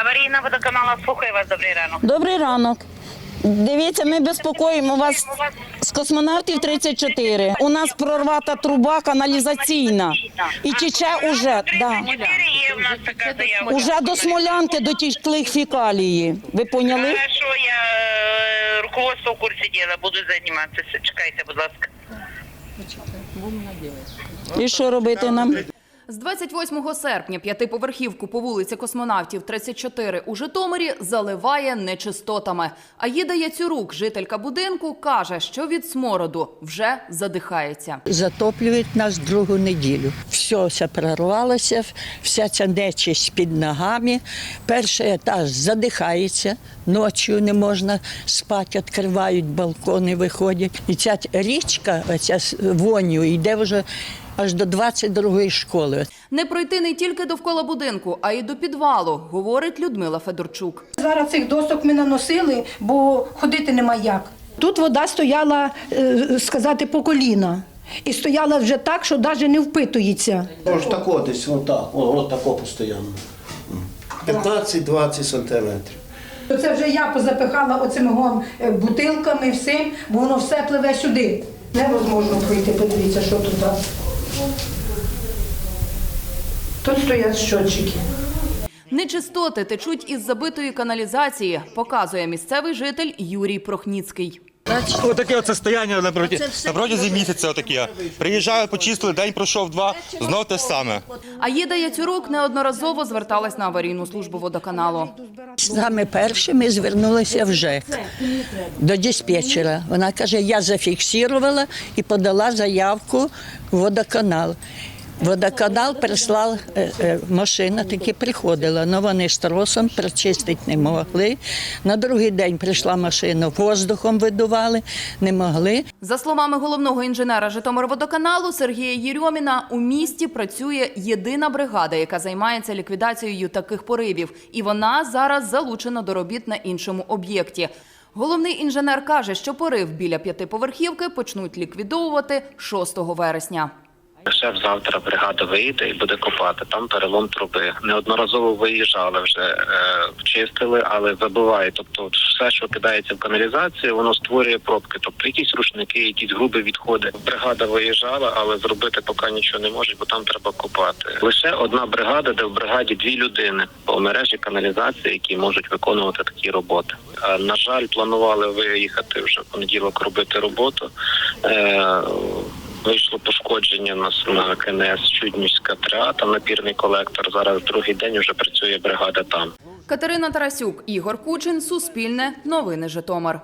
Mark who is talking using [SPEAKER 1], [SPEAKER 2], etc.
[SPEAKER 1] Аварійна водоканала слухає вас, добрий ранок.
[SPEAKER 2] Добрий ранок. Дивіться, ми безпокоїмо вас з космонавтів 34. У нас прорвата труба каналізаційна. І тече уже, да,
[SPEAKER 1] є в нас така заява.
[SPEAKER 2] уже до Смолянки дотікли фекалії. Ви поняли?
[SPEAKER 1] Хорошо, я е, руководство в курсі діла, буду займатися. Чекайте, будь ласка.
[SPEAKER 2] І що робити нам?
[SPEAKER 3] З 28 серпня п'ятиповерхівку по вулиці Космонавтів 34 у Житомирі заливає нечистотами. Аїда Яцюрук, жителька будинку, каже, що від смороду вже задихається.
[SPEAKER 4] затоплюють нас другу неділю. Все прорвалося, вся ця нечисть під ногами. Перший етаж задихається, ночі не можна спати, відкривають балкони, виходять. І ця річка, оця з воню, йде вже аж до 22-ї школи.
[SPEAKER 3] Не пройти не тільки довкола будинку, а й до підвалу, говорить Людмила Федорчук.
[SPEAKER 5] Зараз цих досок ми наносили, бо ходити нема як. Тут вода стояла, е, сказати, по коліна. І стояла вже так, що навіть не впитується.
[SPEAKER 6] Ось тако десь, отак, о, от тако постійно. 15-20 сантиметрів.
[SPEAKER 5] Це вже я позапихала оцими гом е, бутилками, всім, бо воно все пливе сюди. Невозможно пройти, подивіться, що тут. Тут стоять щотчики.
[SPEAKER 3] Нечистоти течуть із забитої каналізації, показує місцевий житель Юрій Прохніцький.
[SPEAKER 7] Отаке от состояння на проті- на протязі місяця. Отаке. Приїжджаю, почистили, день пройшов два, знов те саме.
[SPEAKER 3] Аїда Яцюрук неодноразово зверталась на аварійну службу водоканалу.
[SPEAKER 4] Саме перші ми звернулися в ЖЕК до диспетчера. Вона каже, я зафіксувала і подала заявку в водоканал. Водоканал прислав е, е, машина, таки приходила, але вони з тросом прочистити не могли. На другий день прийшла машина, воздухом видували, не могли.
[SPEAKER 3] За словами головного інженера Житомирводоканалу Сергія Єрьоміна, у місті працює єдина бригада, яка займається ліквідацією таких поривів, і вона зараз залучена до робіт на іншому об'єкті. Головний інженер каже, що порив біля п'ятиповерхівки почнуть ліквідовувати 6 вересня.
[SPEAKER 8] Ще завтра бригада вийде і буде копати. Там перелом труби. Неодноразово виїжджали вже, е, вчистили, але забиває. Тобто, все, що кидається в каналізацію, воно створює пробки. Тобто, якісь рушники, якісь грубі відходи. Бригада виїжджала, але зробити поки нічого не може, бо там треба копати. Лише одна бригада, де в бригаді дві людини по мережі каналізації, які можуть виконувати такі роботи. Е, На жаль, планували виїхати вже понеділок робити роботу. Е, Вийшло пошкодження на, на КНС Чуднівська триата, напірний колектор. Зараз другий день вже працює бригада там.
[SPEAKER 3] Катерина Тарасюк, Ігор Кучин, Суспільне, Новини Житомир.